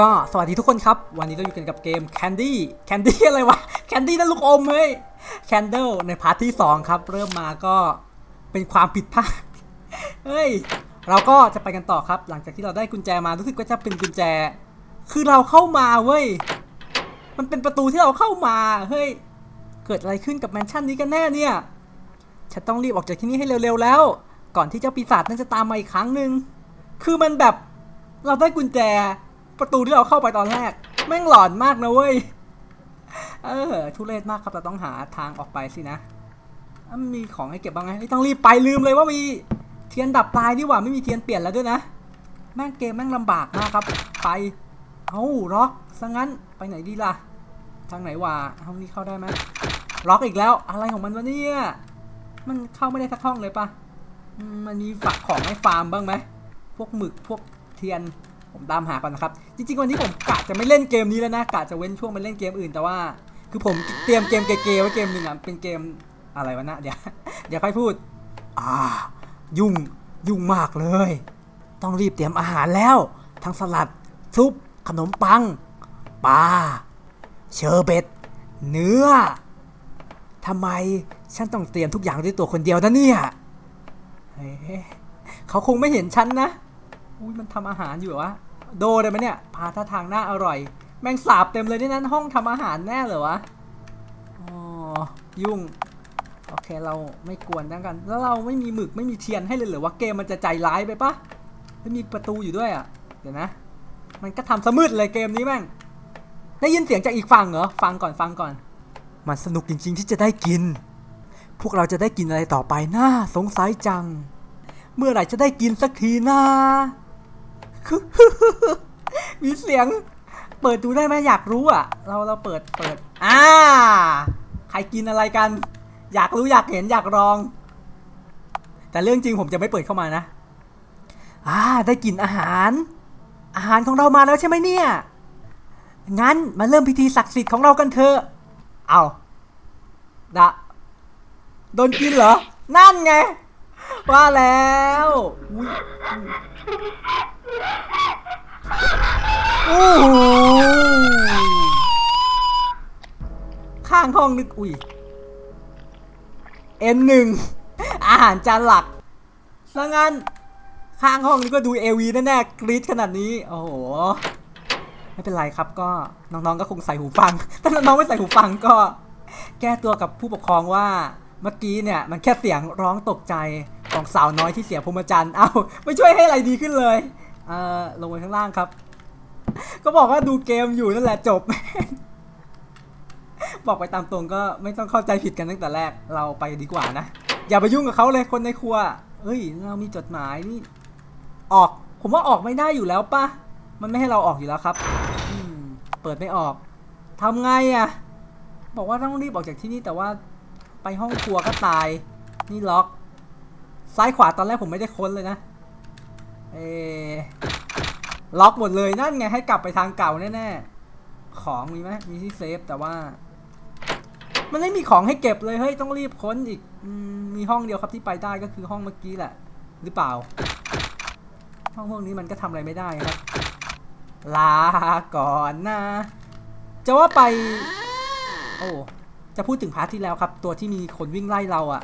ก็สวัสดีทุกคนครับ วันนี้เราอยู่กันกับเกม Candy Candy อะไรวะ Candy นั่นลูกอมเฮ้ย Candle ในพาร์ทที่ 2 ครับ เริ่มมาก็เป็นความผิดพลาดเฮ้ย เราก็จะไปกันต่อครับ หลังจากที่เราได้กุญแจมารู้สึกว่าจะเป็นกุญแจ คือเราเข้ามาเว้ย มันเป็นประตูที่เราเข้ามาเฮ้ย เกิดอะไรขึ้นกับแมนชั่นนี้กันแน่เนี่ยฉันต้องรีบออกจากที่นี่ให้เร็วๆแล้ว ก่อนที่เจ้าปีศาจนั่นจะตามมาอีกครั้งหนึ่งคือมันแบบเราได้กุญแจ ประตูที่เราเข้าไปตอนแรก แม่งหลอนมากนะเว้ย เออ ทุเรศมากครับเราต้องหาทางออกไปสินะ มีของให้เก็บบ้างไงต้องรีบไปลืมเลยว่ามีเทียนดับตายดีกว่าไม่มีเทียนเปลี่ยนแล้วด้วยนะ แม่งเกมแม่งลำบากมากครับ ไป เอาล็อกซะงั้นไปไหนดีล่ะ ทางไหนวะห้องนี้เข้าได้ไหมล็อกอีกแล้วอะไรของมันวะเนี่ย มันเข้าไม่ได้สักห้องเลยปะอันมีฝักของให้ฟาร์มบ้างไหม พวกหมึกพวกเทียน ผมตามหาก่อนนะครับ จริงๆ วันนี้ผมกะจะไม่เล่นเกมนี้แล้วนะกะจะเว้นช่วงไปเล่นเกมอื่นแต่ว่า คือผมเตรียมเกมเกย์ๆไว้เกมหนึ่งอะเป็นเกมอะไรวะนะเดี๋ยวเดี๋ยวค่อยพูด อ่า ยุ่งยุ่งมากเลย ต้องรีบเตรียมอาหารแล้ว ทั้งสลัดซุปขนมปังปลาเชอร์เบตเนื้อทำไมฉันต้องเตรียมทุกอย่างด้วยตัวคนเดียวนะเนี่ยเฮ้ยเขาคงไม่เห็นฉันนะ อุ้ยมันทำอาหารอยู่วะ โดได้ไหมเนี่ยพาท่าทางน่าอร่อย แมงสาบเต็มเลยนี่นั่นห้องทำอาหารแน่เหรอวะอ๋อยุ่งโอเคเราไม่กวนแล้วกัน แล้วเราไม่มีหมึกไม่มีเทียนให้เลยเหรือว่าเกมมันจะใจร้ายไปปะไม่มีประตูอยู่ด้วยอะเดี๋ยวนะ มันก็ทำสมืดเลยเกมนี้แม่งได้ยินเสียงจากอีกฝั่งเหรอฟังก่อนฟังก่อน มันสนุกจริง ๆ ที่จะได้กิน พวกเราจะได้กินอะไรต่อไปน่าสงสัยจัง เมื่อไหร่จะได้กินสักทีนะ มีเสียง เปิดดูได้ไหมอยากรู้อะ เราเราเปิดเปิด อ่า ใครกินอะไรกัน อยากรู้อยากเห็นอยากลอง แต่เรื่องจริงผมจะไม่เปิดเข้ามานะ อ่า ได้กินอาหาร อาหารของเรามาแล้วใช่ไหมเนี่ย งั้นมาเริ่มพิธีศักดิ์สิทธิ์ของเรากันเถอะ เอาดะโดนกินเหรอ นั่นไง ว่าแล้วอุ๊ย โอ้โหข้างห้องนึกอุ้ย N1 อาหารจานหลักซะงั้น ข้างห้องนี้ก็ดูเอวีแน่ๆกรี๊ดขนาดนี้ โอ้โห ไม่เป็นไรครับก็น้องๆ ก็คงใส่หูฟัง ถ้าน้องๆไม่ใส่หูฟังก็ แก้ตัวกับผู้ปกครองว่าเมื่อกี้เนี่ย มันแค่เสียงร้องตกใจของสาวน้อยที่เสียพรมจรรย์เอ้าไม่ช่วยให้อะไรดีขึ้นเลย อ่อลงไปข้างล่างครับ ก็บอกว่าดูเกมอยู่นั่นแหละจบ บอกไปตามตรงก็ไม่ต้องเข้าใจผิดกันตั้งแต่แรกเราไปดีกว่านะ อย่าไปยุ่งกับเขาเลยคนในครัวเอ้ย เรามีจดหมายนี่ ออก ผมว่าออกไม่ได้อยู่แล้วปะมันไม่ให้เราออกอยู่แล้วครับเปิดไม่ออกทำไงอะ บอกว่าต้องรีบออกจากที่นี่แต่ว่าไปห้องครัวก็ตาย นี่ล็อก ซ้ายขวาตอนแรกผมไม่ได้ค้นเลยนะ เอล็อกหมดเลยนั่นไงให้กลับไปทางเก่าแน่ๆ ของมีไหมมีที่เซฟแต่ว่า มันไม่มีของให้เก็บเลยเฮ้ยต้องรีบค้นอีกอมมีห้องเดียวครับที่ไปได้ก็คือห้องเมื่อกี้แหละ หรือเปล่า ห้องพวกนี้มันก็ทำอะไรไม่ได้ครับ ลาก่อนนะ จะว่าไป โอ้จะพูดถึงพาร์ทที่แล้วครับ ตัวที่มีคนวิ่งไล่เราอะ่ะ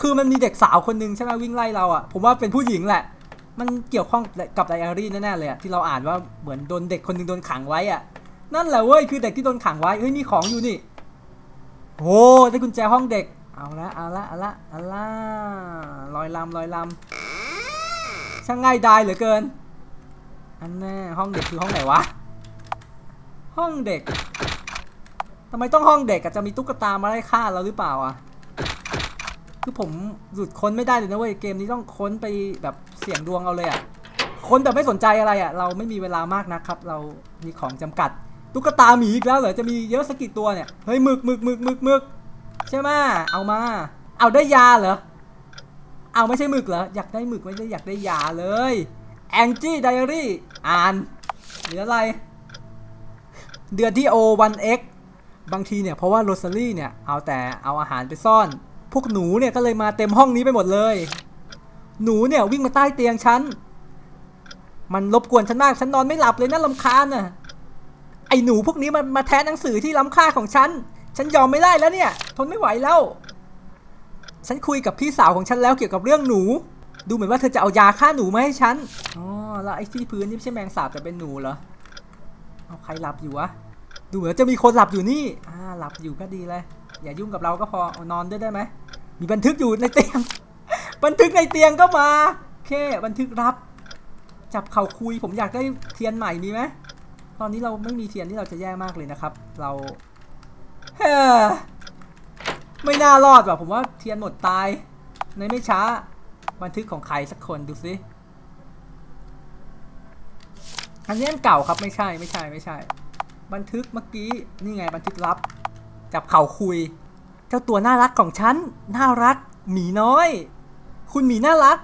คือมันมีเด็กสาวคนหนึ่งใช่ไหมวิ่งไล่เราอะ่ะ ผมว่าเป็นผู้หญิงแหละ มันเกี่ยวข้องกับไดอารี่แน่ๆเลยอะที่เราอ่านว่าเหมือนโดนเด็กคนหนึ่งโดนขังไว้อะนั่นแหละเว้ยคือเด็กที่โดนขังไว้เฮ้ยมีของอยู่นี่โอ้ได้กุญแจห้องเด็กเอาละเอาละเอาละเอาละลอยลำลอยลำช่างง่ายดายเหลือเกินอันแน่ห้องเด็กคือห้องไหนวะห้องเด็กทำไมต้องห้องเด็กอะจะมีตุ๊กตามาไล่ฆ่าเราหรือเปล่าอะคือผมหยุดค้นไม่ได้เลยนะเว้ยเกมนี้ต้องค้นไปแบบ สี่ยงดวงเอาเลยอะ คนแบบไม่สนใจอะไรอะ เราไม่มีเวลามากนะครับ เรามีของจำกัด ตุ๊กตาหมีอีกแล้วเหรอ จะมีเยอะสักกี่ตัวเนี่ย เฮ้ยหมึกหมึกหมึกหมึกหมึกใช่ไหมเอามา เอาได้ยาเหรอ เอาไม่ใช่หมึกเหรอ อยากได้หมึกไม่ได้อยากได้ยาเลยแองจี้ไดอารี่อ่านเหลืออะไร เดือนที่ O1X บางทีเนี่ยเพราะว่าโรซารี่เนี่ยเอาแต่เอาอาหารไปซ่อน พวกหนูเนี่ยก็เลยมาเต็มห้องนี้ไปหมดเลย หนูเนี่ยวิ่งมาใต้เตียงฉัน มันรบกวนฉันมาก ฉันนอนไม่หลับเลยน่าลำคาญน่ะ ไอ้หนูพวกนี้มันมาแทนหนังสือที่ล้ำค่าของฉัน ฉันยอมไม่ได้แล้วเนี่ย ทนไม่ไหวแล้ว ฉันคุยกับพี่สาวของฉันแล้วเกี่ยวกับเรื่องหนู ดูเหมือนว่าเธอจะเอายาฆ่าหนูมาให้ฉัน อ๋อ แล้วไอ้ที่พื้นนี่ไม่ใช่แมงสาบแต่เป็นหนูเหรอ เอาใครหลับอยู่วะ ดูเหมือนจะมีคนหลับอยู่นี่ อ่า หลับอยู่ก็ดีเลย อย่ายุ่งกับเราก็พออนอนด้วยได้ไหม มีบันทึกอยู่ในเตียง บันทึกในเตียงก็มาโอเคบันทึกรับ จับเข่าคุยผมอยากได้เทียนใหม่มีไหมตอนนี้เราไม่มีเทียนที่เราจะแย่มากเลยนะครับ เราเฮ้อไม่น่ารอดว่ะผมว่าเทียนหมดตาย ในไม่ช้า บันทึกของใครสักคนดูสิอันนี้อันเก่าครับไม่ใช่ไม่ใช่ไม่ใช่ บันทึกเมื่อกี้นี่ไงบันทึกลับ จับเข่าคุย เจ้าตัวน่ารักของฉันน่ารักหมีน้อย คุณหมีน่ารัก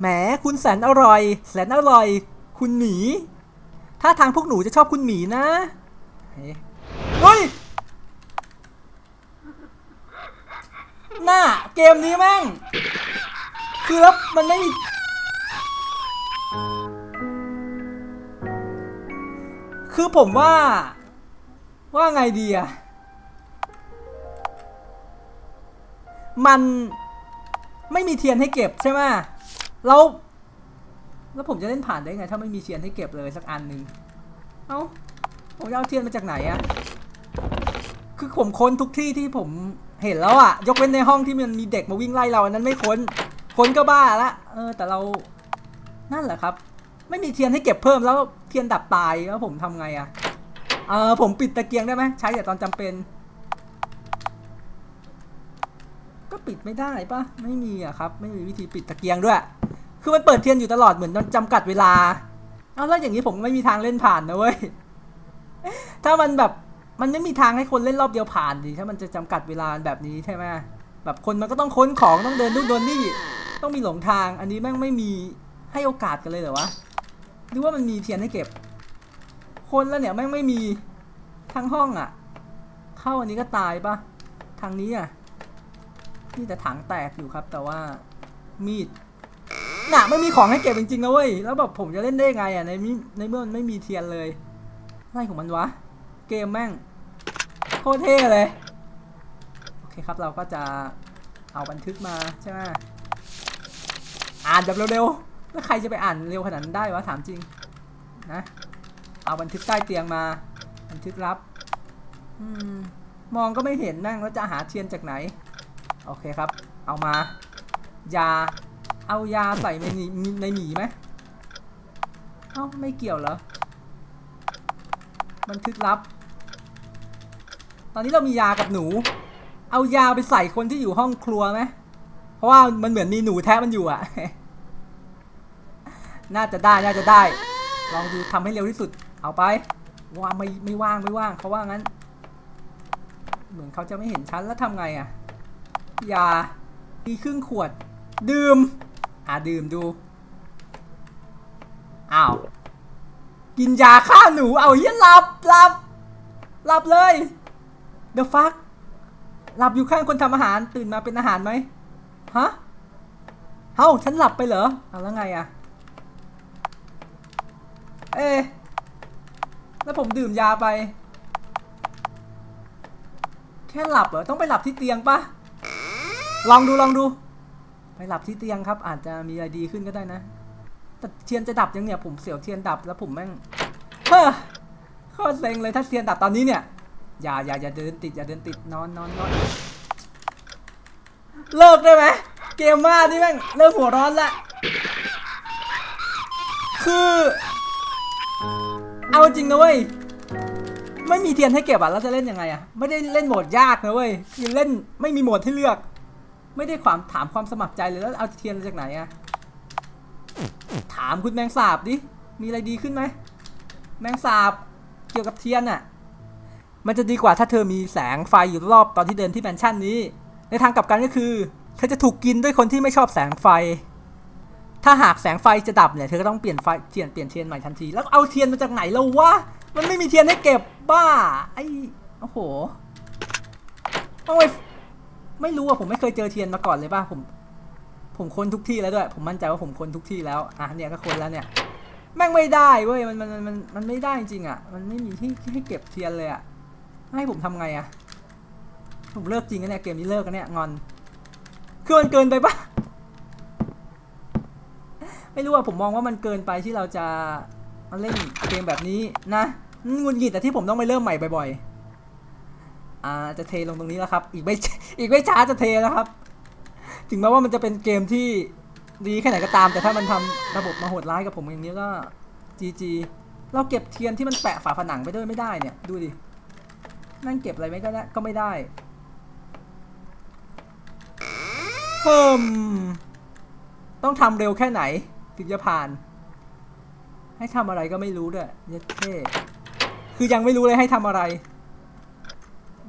แหม คุณแสนอร่อย แสนอร่อย คุณหมี ถ้าทางพวกหนูจะชอบคุณหมีนะ เฮ้ย หน้า เกมนี้แม่ง คือแล้วมันไม่มี คือผมว่า ว่าไงดีอะมัน ไม่มีเทียนให้เก็บใช่ไหมแล้วแล้วผมจะเล่นผ่านได้ไง ถ้าไม่มีเทียนให้เก็บเลยสักอันหนึ่งเอ้าผมจะเอาเทียนมาจากไหนอะคือผมค้นทุกที่ที่ผมเห็นแล้วอะยกเว้นในห้องที่มันมีเด็กมาวิ่งไล่เราอันนั้นไม่ค้น ค้นก็บ้าละเออ แต่เรานั่นแหละครับ ไม่มีเทียนให้เก็บเพิ่มแล้วเทียนดับตายแล้วผมทำไงอะเออผมปิดตะเกียงได้ไหมใช้แต่ตอนจำเป็น ก็ปิดไม่ได้ปะไม่มีอะครับ ไม่มีวิธีปิดตะเกียงด้วย คือมันเปิดเทียนอยู่ตลอดเหมือนมันจำกัดเวลา เอาแล้วอย่างนี้ผมไม่มีทางเล่นผ่านนะเว้ย ถ้ามันแบบมันไม่มีทางให้คนเล่นรอบเดียวผ่านดิ ถ้ามันจะจำกัดเวลาแบบนี้ใช่ไหมแบบคนมันก็ต้องค้นของต้องเดินนู่นเดินนี่ ต้องมีหลงทาง อันนี้แม่งไม่มีให้โอกาสกันเลยเหรอวะหรือว่ามันมีเทียนให้เก็บ คนแล้วเนี่ยแม่งไม่มีทั้งห้องอะ่ะ เข้าอันนี้ก็ตายปะทางนี้อะ นี่แต่ถังแตกอยู่ครับ แต่ว่ามีดน่ะไม่มีของให้เก็บจริงๆนะเว้ย แล้วแบบผมจะเล่นได้ไงอะในมิในเมื่อมันไม่มีเทียนเลยอะไรของมันวะ เกมแม่ง โคตรเท่เลย โอเคครับเราก็จะเอาบันทึกมาใช่ไหมอ่านแบบเร็วๆ แล้วใครจะไปอ่านเร็วขนาดนั้นได้วะถามจริงนะ เอาบันทึกใต้เตียงมา บันทึกลับ อืม มองก็ไม่เห็นนั่งแล้วจะหาเทียนจากไหน โอเคครับ เอามา ยา เอายาใส่ในในหมีไหมเอ้าไม่เกี่ยวเหรอบันทึกลับ ตอนนี้เรามียากับหนู เอายาไปใส่คนที่อยู่ห้องครัวไหมเพราะว่ามันเหมือนมีหนูแทะมันอยู่อะน่าจะได้ น่าจะได้ ลองดูทำให้เร็วที่สุด เอาไปว่าไม่ไม่ว่างไม่ว่างเขาว่างั้น เหมือนเขาจะไม่เห็นฉันแล้วทำไงอะ ยา มีครึ่งขวด ดื่ม อ่าดื่มดู อ้าว กินยาฆ่าหนู เอาเฮียหลับหลับหลับเลย The fuck หลับอยู่ข้างคนทำอาหาร ตื่นมาเป็นอาหารไหมฮะ เฮ้า ฉันหลับไปเหรอ เอาแล้วไงอะเอ๊แล้วผมดื่มยาไป แค่หลับเหรอ ต้องไปหลับที่เตียงปะ ลองดูลองดู ไปหลับที่เตียงครับ อาจจะมีอะไรดีขึ้นก็ได้นะ แต่เทียนจะดับยังเนี่ยผมเสียวเทียนดับแล้วผมแม่งเฮ้อโคตรเซ็งเลยถ้าเทียนดับตอนนี้เนี่ย อย่าอย่าอย่าเดินติดอย่าเดินติดนอนนอนนอนเลิกได้ไหมเกมมานี่แม่งเริ่มหัวร้อนละคือ เอาจริงนะเว้ยไม่มีเทียนให้เก็บอะแล้วจะเล่นยังไงอะไม่ได้เล่นโหมดยากนะเว้ยคือเล่นไม่มีโหมดให้เลือก ไม่ได้ความถามความสมัครใจเลยแล้วเอาเทียนมาจากไหนอะถามคุณแมงสาบดิ มีอะไรดีขึ้นไหม แมงสาบเกี่ยวกับเทียนอะมันจะดีกว่าถ้าเธอมีแสงไฟอยู่รอบตอนที่เดินที่แมนชั่นนี้ ในทางกลับกันก็คือ เธอจะถูกกินด้วยคนที่ไม่ชอบแสงไฟ ถ้าหากแสงไฟจะดับเนี่ย เธอก็ต้องเปลี่ยนไฟเทียนเปลี่ยนเทียนใหม่ทันที แล้วเอาเทียนมาจากไหนแล้ววะ มันไม่มีเทียนให้เก็บบ้า ไอ้ โอ้โหต้องไป ไม่รู้อะผมไม่เคยเจอเทียนมาก่อนเลยป่ะผม ผมค้นทุกที่แล้วด้วย ผมมั่นใจว่าผมค้นทุกที่แล้วอะเนี่ยก็ค้นแล้วเนี่ยแม่งไม่ได้เว้ยมันมันมันมันมันไม่ได้จริงอะมันไม่มีที่ที่ให้เก็บเทียนเลยอะให้ผมทำไงอะผมเลิกจริงกันเนี่ยเกมนี้เลิกกันเนี่ยงอนคือมันเกินไปปะไม่รู้อะผมมองว่ามันเกินไปที่เราจะมาเล่นเกมแบบนี้นะงุนหงิดแต่ที่ผมต้องไปเริ่มใหม่บ่อยๆ อ่าจะเทลงตรงนี้แล้วครับ อีกไม่อีกไม่ช้าจะเทแล้วครับ ถึงแม้ว่ามันจะเป็นเกมที่ดีแค่ไหนก็ตาม แต่ถ้ามันทำระบบมาโหดร้ายกับผมอย่างนี้ก็ GG เราเก็บเทียนที่มันแปะฝาผนังไปด้วยไม่ได้เนี่ยดูดินั่งเก็บอะไรไม่ก็ได้ก็ไม่ได้เฮิมต้องทำเร็วแค่ไหน ถึงจะผ่าน ให้ทำอะไรก็ไม่รู้ด้วยเย็ดเท่คือยังไม่รู้เลยให้ทำอะไร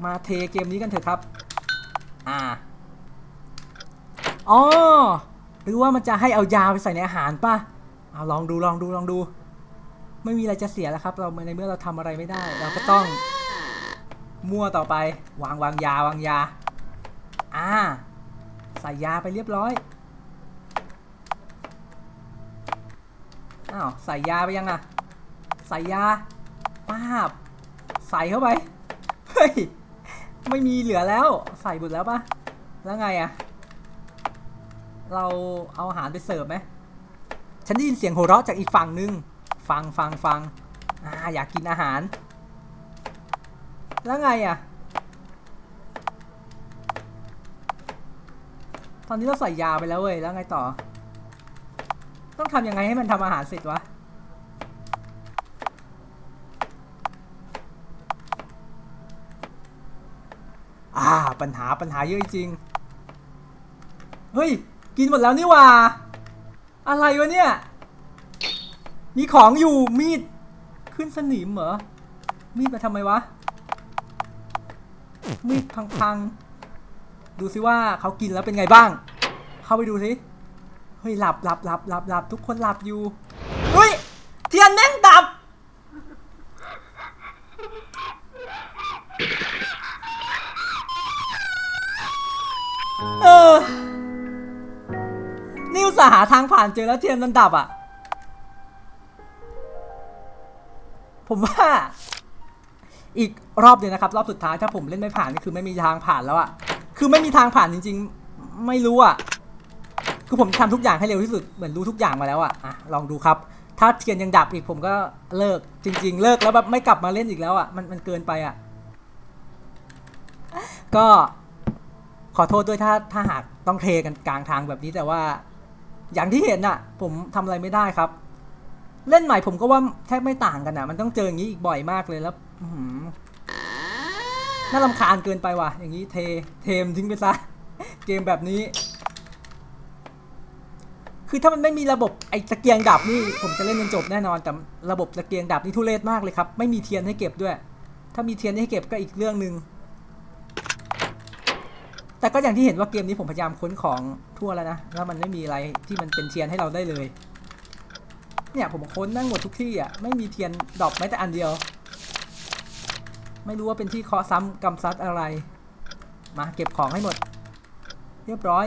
มาเทเกมนี้กันเถอะครับ อ่า อ๋อ หรือว่ามันจะให้เอายาไปใส่ในอาหารป่ะ เอาลองดูลองดูลองดู ไม่มีอะไรจะเสียแล้วครับ เราในเมื่อเราทำอะไรไม่ได้ เราก็ต้อง มั่วต่อไป วางวางยาวางยา อ่า ใส่ยาไปเรียบร้อย อ้าว ใส่ยาไปยังอะใส่ยาป้าบ ใส่เข้าไป เฮ้ย ไม่มีเหลือแล้ว ใส่หมดแล้วปะแล้วไงอะเราเอาอาหารไปเสิร์ฟไหมฉันได้ยินเสียงโห่เราะจากอีกฝั่งนึง ฟังฟังฟังอ่าอยากกินอาหาร แล้วไงอะตอนนี้เราใส่ยาไปแล้วเว้ย แล้วไงต่อ ต้องทำยังไงให้มันทำอาหารเสร็จวะ อ่า ปัญหาปัญหาเยอะจริง เฮ้ย กินหมดแล้วนี่ว่า อะไรวะเนี่ย มีของอยู่มีด ขึ้นสนิมเหรอ มีดมาทำไมวะ มีดพังๆ ดูสิว่าเขากินแล้วเป็นไงบ้าง เข้าไปดูสิ เฮ้ยหลับหลับหลับหลับหลับทุกคนหลับอยู่ ส่าห์หาทางผ่านเจอแล้วเทียนมันดับอะ ผมว่า อีกรอบเดียวนะครับ รอบสุดท้ายถ้าผมเล่นไม่ผ่านนี่คือไม่มีทางผ่านแล้วอะ คือไม่มีทางผ่านจริง ๆ ไม่รู้อะ คือผมทำทุกอย่างให้เร็วที่สุดเหมือนรู้ทุกอย่างมาแล้วอะอะลองดูครับ ถ้าเทียนยังดับอีกผมก็เลิก จริง ๆ เลิกแล้วแบบไม่กลับมาเล่นอีกแล้วอะมันมันเกินไปอะ ก็ขอโทษด้วยถ้าถ้าหากต้องเทกันกลางทางแบบนี้แต่ว่า อย่างที่เห็นน่ะผมทำอะไรไม่ได้ครับ เล่นใหม่ผมก็ว่าแทบไม่ต่างกันน่ะมันต้องเจออย่างนี้อีกบ่อยมากเลยแล้วหือน่าลำคาญเกินไปว่ะ อย่างนี้เทเทมทิ้งไปซะ เกมแบบนี้ คือถ้ามันไม่มีระบบไอ้ตะเกียงดับนี่ผมจะเล่นจนจบแน่นอนแต่ระบบตะเกียงดับนี่ทุเรศมากเลยครับ ไม่มีเทียนให้เก็บด้วย ถ้ามีเทียนให้เก็บก็อีกเรื่องหนึ่ง แต่ก็อย่างที่เห็นว่าเกมนี้ผมพยายามค้นของทั่วแล้วนะ แล้วมันไม่มีอะไรที่มันเป็นเทียนให้เราได้เลย เนี่ยผมค้นนั่งหมดทุกที่อะ ไม่มีเทียนดอปแม้แต่อันเดียว ไม่รู้ว่าเป็นที่เคาะซ้ำกำซัดอะไร มาเก็บของให้หมด เรียบร้อย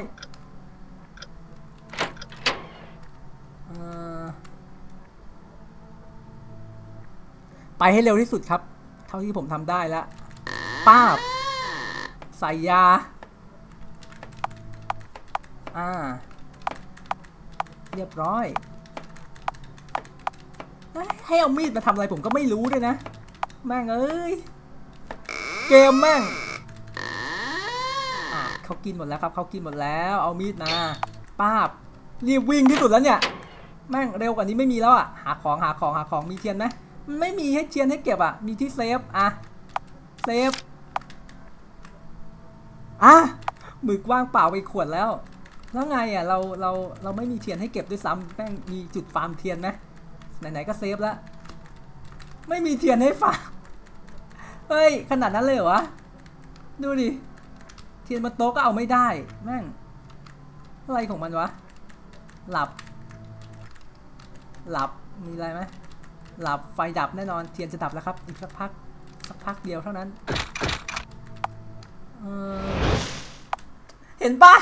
อไปให้เร็วที่สุดครับ เท่าที่ผมทำได้แล้วป้าบใส่ยา อ่า เรียบร้อย ให้เอามีดมาทำอะไรผมก็ไม่รู้ด้วยนะ แม่งเอ้ย เกมแม่งเขากินหมดแล้วครับเขากินหมดแล้ว เอามีดมาป้าบ รีบวิ่งที่สุดแล้วเนี่ย แม่งเร็วกว่านี้ไม่มีแล้วอะ หาของหาของหาของมีเทียนไหมไม่มีให้เทียนให้เก็บอะ มีที่เซฟอะ เซฟอะหมึกว่างเปล่าไปขวดแล้ว แล้วไงอะเราเราเราไม่มีเทียนให้เก็บด้วยซ้ำแม่งมีจุดฟาร์มเทียนไหมไหนๆก็เซฟแล้วไม่มีเทียนให้ฟาร์มเฮ้ยขนาดนั้นเลยเหรอวะดูดิเทียนบนโต๊ะก็เอาไม่ได้แม่งอะไรของมันวะหลับ หลับมีอะไรไหมหลับไฟดับแน่นอนเทียนจะดับแล้วครับอีกสักพักสักพักเดียวเท่านั้นเห็นปะ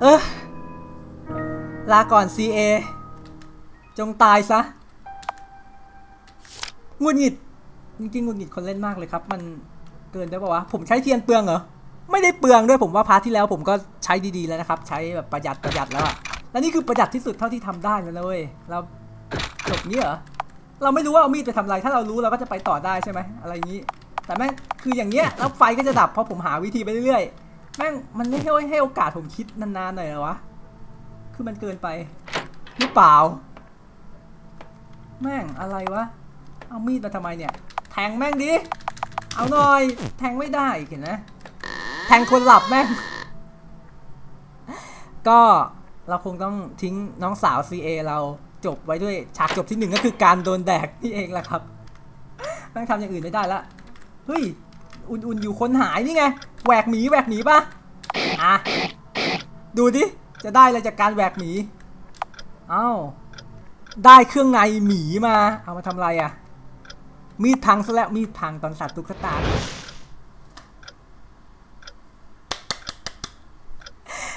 เออลาก่อน CA จงตายซะงุดหงิดจริงๆงุดหงิดคนเล่นมากเลยครับ มันเกินได้ปะวะ ผมใช้เทียนเปลืองเหรอ ไม่ได้เปลืองด้วยผมว่าพาร์ทที่แล้วผมก็ใช้ดีๆแล้วนะครับ ใช้แบบประหยัดประหยัดแล้วอะแล้วนี่คือประหยัดที่สุดเท่าที่ทำได้แล้วเว้ยเราจบนี้เหรอ เราไม่รู้ว่าเอามีดไปทำอะไร ถ้าเรารู้เราก็จะไปต่อได้ใช่ไหมอะไรอย่างนี้ แต่แม่คืออย่างเงี้ยแล้วไฟก็จะดับเพราะผมหาวิธีไปเรื่อยๆ แม่งมันไม่ให้ให้โอกาสผมคิดนานๆหน่อยเหรอวะ คือมันเกินไปหรือเปล่า แม่งอะไรวะ เอามีดมาทำไมเนี่ย แทงแม่งดิ เอาหน่อย แทงไม่ได้เห็นไหมแทงคนหลับแม่ง ก็เราคงต้องทิ้งน้องสาว CA เราจบไว้ด้วยฉากจบที่หนึ่งก็คือการโดนแดกนี่เองแหละครับ แม่งทำอย่างอื่นไม่ได้ละ เฮ้ย อุ่นๆอยู่คนหายนี่ไงแหวกหมีแหวกหมีป่ะอะดูดิจะได้อะไรจากการแหวกหมีเอ้าได้เครื่องในหมีมา เอามาทำอะไรอะ่ะ มีดพังซะแล้วมีดพังตอนสัตว์ตุ๊กตา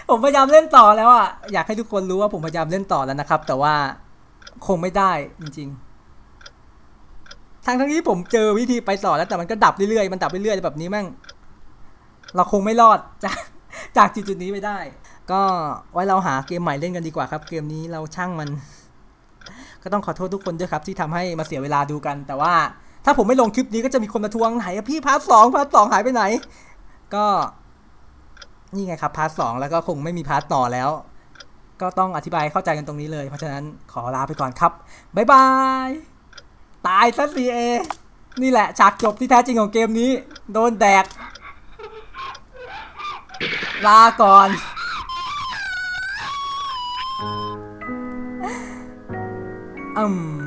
ผมพยายามเล่นต่อแล้วอะ่ะอยากให้ทุกคนรู้ว่าผมพยายามเล่นต่อแล้วนะครับ แต่ว่าคงไม่ได้จริง ๆ ทั้งทั้งที่ผมเจอวิธีไปต่อแล้วแต่มันก็ดับเรื่อยๆมันดับเรื่อยๆแบบนี้แม่ง เราคงไม่รอดจากจากจุดจุดนี้ไปได้ ก็ไว้เราหาเกมใหม่เล่นกันดีกว่าครับ เกมนี้เราช่างมัน ก็ต้องขอโทษทุกคนด้วยครับ ที่ทำให้มาเสียเวลาดูกัน แต่ว่าถ้าผมไม่ลงคลิปนี้ก็จะมีคนมาทวงไหนพี่พาร์ทสองพาร์ทสองหายไปไหน ก็นี่ไงครับพาร์ทสองแล้วก็คงไม่มีพาร์ทต่อแล้ว ก็ต้องอธิบายเข้าใจกันตรงนี้เลย เพราะฉะนั้นขอลาไปก่อนครับบ๊ายบาย ตายซะซีเอนี่แหละฉากจบที่แท้จริงของเกมนี้ โดนแดก ลาก่อนอืม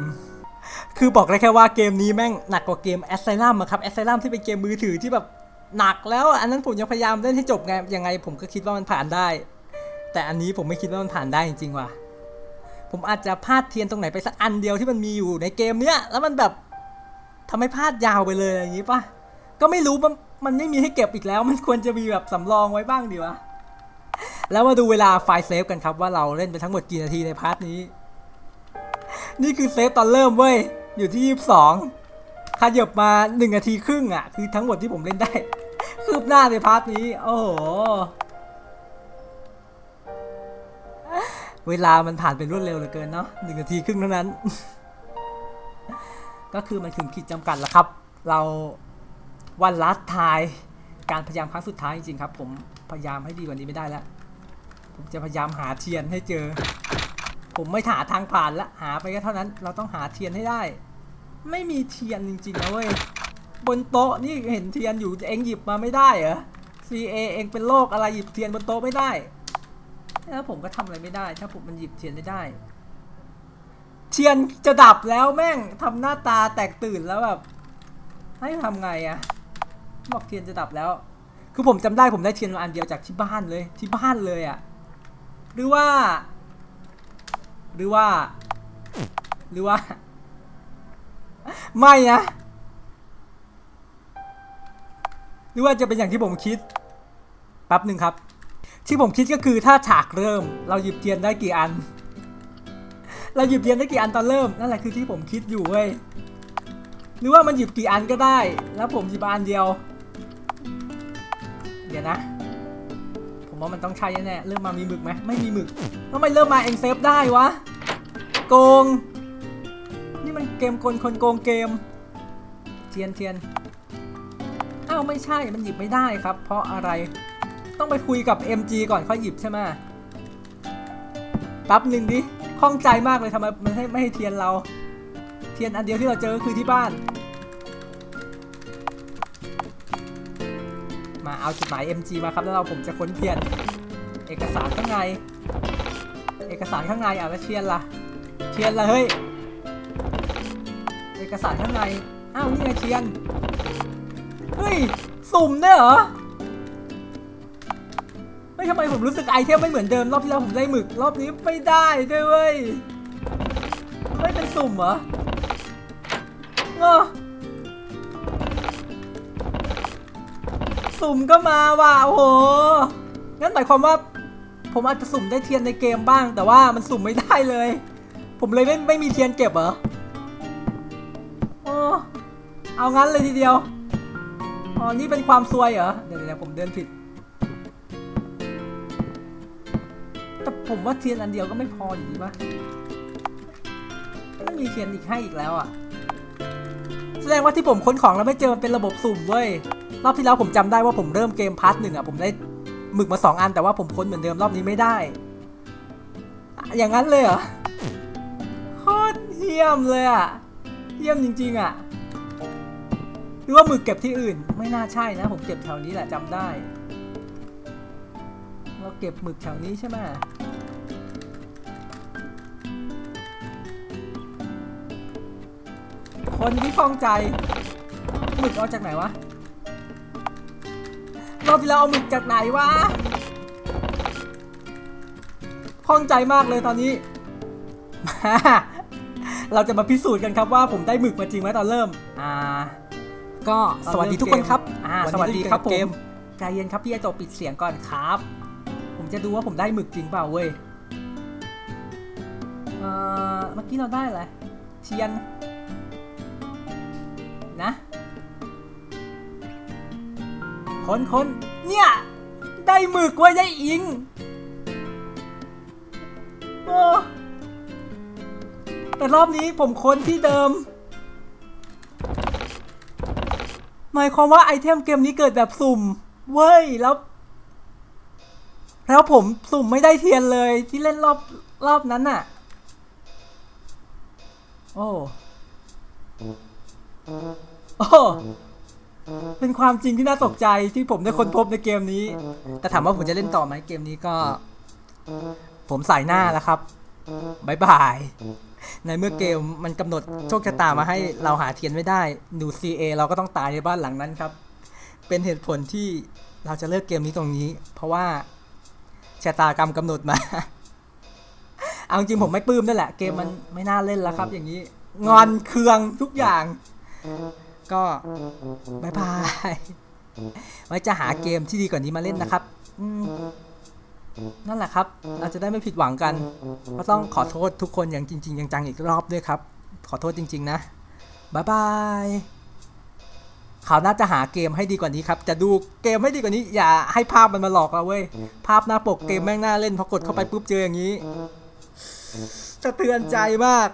คือบอกได้แค่ว่าเกมนี้แม่งหนักกว่าเกม a s y l u m อะครับ a s y l u m ที่เป็นเกมมือถือที่แบบหนักแล้วอะอันนั้นผมยังพยายามเล่นให้จบไงยังไงผมก็คิดว่ามันผ่านได้ แต่อันนี้ผมไม่คิดว่ามันผ่านได้จริงๆว่ะ ผมอาจจะพลาดเทียนตรงไหนไปสักอันเดียวที่มันมีอยู่ในเกมเนี้ยแล้วมันแบบทำให้พลาดยาวไปเลยอะไรอย่างงี้ปะก็ไม่รู้มันมันไม่มีให้เก็บอีกแล้ว มันควรจะมีแบบสำรองไว้บ้างดีวะแล้วมาดูเวลาไฟล์เซฟกันครับว่าเราเล่นไปทั้งหมดกี่นาทีในพาร์ทนี้ นี่คือเซฟตอนเริ่มเว้ยอยู่ที่ 22ขยับมา1นาทีครึ่งอะ คือทั้งหมดที่ผมเล่นได้ คืบหน้าในพาร์ทนี้ โอ้โห เวลามันผ่านเป็นรวดเร็วเหลือเกินเนาะหนึ่งนาทีครึ่งเท่านั้น ก็คือมันถึงขีดจำกัดแล้วครับ เราวันลัดทายการพยายามครั้งสุดท้ายจริงๆครับ ผมพยายามให้ดีกว่านี้ไม่ได้แล้ว ผมจะพยายามหาเทียนให้เจอ ผมไม่หาทางผ่านละหาไปก็เท่านั้น เราต้องหาเทียนให้ได้ ไม่มีเทียนจริงๆนะเว้ยบนโต๊ะนี่เห็นเทียนอยู่เองหยิบมาไม่ได้เหรอ CA เองเป็นโรคอะไรหยิบเทียนบนโต๊ะไม่ได้ แล้วผมก็ทำอะไรไม่ได้ ถ้าผมมันหยิบเทียนไม่ได้ เทียนจะดับแล้วแม่งทำหน้าตาแตกตื่นแล้วแบบให้ทำไงอะบอกเทียนจะดับแล้ว คือผมจำได้ผมได้เทียนมาอันเดียวจากที่บ้านเลย ที่บ้านเลยอะหรือว่า หรือว่า หรือว่า ไม่นะหรือว่าจะเป็นอย่างที่ผมคิดแป๊บหนึ่งครับ ที่ผมคิดก็คือถ้าฉากเริ่ม เราหยิบเทียนได้กี่อัน เราหยิบเทียนได้กี่อันตอนเริ่มนั่นแหละคือที่ผมคิดอยู่เว้ยหรือว่ามันหยิบกี่อันก็ได้ แล้วผมหยิบอันเดียว เดี๋ยวนะ ผมว่ามันต้องใช่แน่เริ่มมามีหมึกไหมไม่มีหมึกทำไมเริ่มมาเองเซฟได้วะโกง นี่มันเกมกลคนโกงเกม เทียนเทียนอ้าวไม่ใช่มันหยิบไม่ได้ครับ เพราะอะไร ต้องไปคุยกับ MG ก่อนค่อยหยิบใช่ไหมแป๊บหนึ่งดิข้องใจมากเลยทำไมมันให้ไม่ให้เทียนเรา เทียนอันเดียวที่เราเจอคือที่บ้าน มาเอาจดหมาย MG มาครับแล้วเราผมจะค้นเทียน เอกสารข้างใน เอกสารข้างในอะแล้วเทียนล่ะ เทียนละเฮ้ย เอกสารข้างใน อ้าวนี่ไงเทียน เฮ้ย สุ่มเนี่ยเหรอ ทำไมผมรู้สึกไอเทมไม่เหมือนเดิมรอบที่แล้วผมได้หมึกรอบนี้ไม่ได้ด้วยเว้ยไม่เป็นสุ่มเหรอเออสุ่มก็มาว่ะโอ้โหงั้นหมายความว่าผผมอาจจะสุ่มได้เทียนในเกมบ้าง แต่ว่ามันสุ่มไม่ได้เลย ผมเลยไม่ไม่มีเทียนเก็บเหรอโอ้เอางั้นเลยทีเดียวอ๋อนี่เป็นความซวยเหรอเดี๋ยวเดี๋ยวผมเดินผิด ผมว่าเทียนอันเดียวก็ไม่พออยู่ดีปะไม่มีเทียนอีกให้อีกแล้วอะ แสดงว่าที่ผมค้นของแล้วไม่เจอมันเป็นระบบสุ่มเว้ย รอบที่แล้วผมจำได้ว่าผมเริ่มเกมพาร์ทหนึ่งอะผมได้หมึกมาสองอันแต่ว่าผมค้นเหมือนเดิมรอบนี้ไม่ได้ อย่างนั้นเลยเหรอโคตรเยี่ยมเลยอะ เยี่ยมจริง ๆ อะ หรือว่าหมึกเก็บที่อื่น ไม่น่าใช่นะ ผมเก็บแถวนี้แหละจำได้ เราเก็บหมึกแถวนี้ใช่ไหม คนที่คล่องใจหมึกเอาจากไหนวะรอบที่แล้วเอาหมึกจากไหนวะคล่องใจมากเลยตอนนี้มาเราจะมาพิสูจน์กันครับว่าผมได้หมึกมาจริงไหมตอนเริ่ม อ่า ก็สวัสดีทุกคนครับ อ่าวันนี้สวัสดีครับเกผมมใจเย็นครับพี่ไอโตปิดเสียงก่อนครับ ผมจะดูว่าผมได้หมึกจริงเปล่าเว้ยเอ่อเมื่อกี้เราได้อะไรเทียน คนคนเนี่ย ได้หมึกไว้ยได้อิงโอ้แต่รอบนี้ผมค้นที่เดิม หมายความว่าไอเทมเกมนี้เกิดแบบสุ่ม เว้ย แล้ว แล้วผมสุ่มไม่ได้เทียนเลยที่เล่นรอบรอบนั้นน่ะ โอ้ โอ้ เป็นความจริงที่น่าตกใจที่ผมได้ค้นพบในเกมนี้ แต่ถามว่าผมจะเล่นต่อไหมเกมนี้ก็ ผมใส่หน้าแล้วครับบายบาย ในเมื่อเกมมันกำหนดโชคชะตามาให้เราหาเทียนไม่ได้หนู CA เราก็ต้องตายในบ้านหลังนั้นครับ เป็นเหตุผลที่เราจะเลิกเกมนี้ตรงนี้ เพราะว่าชะตากรรมกำหนดมา เอาจริงๆผมไม่ปลื้มนั่นแหละ เกมมันไม่น่าเล่นแล้วครับ อย่างนี้ งอนเคืองทุกอย่าง ก็บายบายไว้จะหาเกมที่ดีกว่านี้มาเล่นนะครับนั่นแหละครับ เราจะได้ไม่ผิดหวังกัน ก็ต้องขอโทษทุกคนอย่างจริง ๆ จังๆอีกรอบด้วยครับ ขอโทษจริง ๆ นะบายบายคราวน้าจะหาเกมให้ดีกว่านี้ครับ จะดูเกมให้ดีกว่านี้ อย่าให้ภาพมันมาหลอกเราเว้ย ภาพหน้าปกเกมแม่งน่าเล่นพอกดเข้าไปปุ๊บเจออย่างนี้สะเทือนใจมาก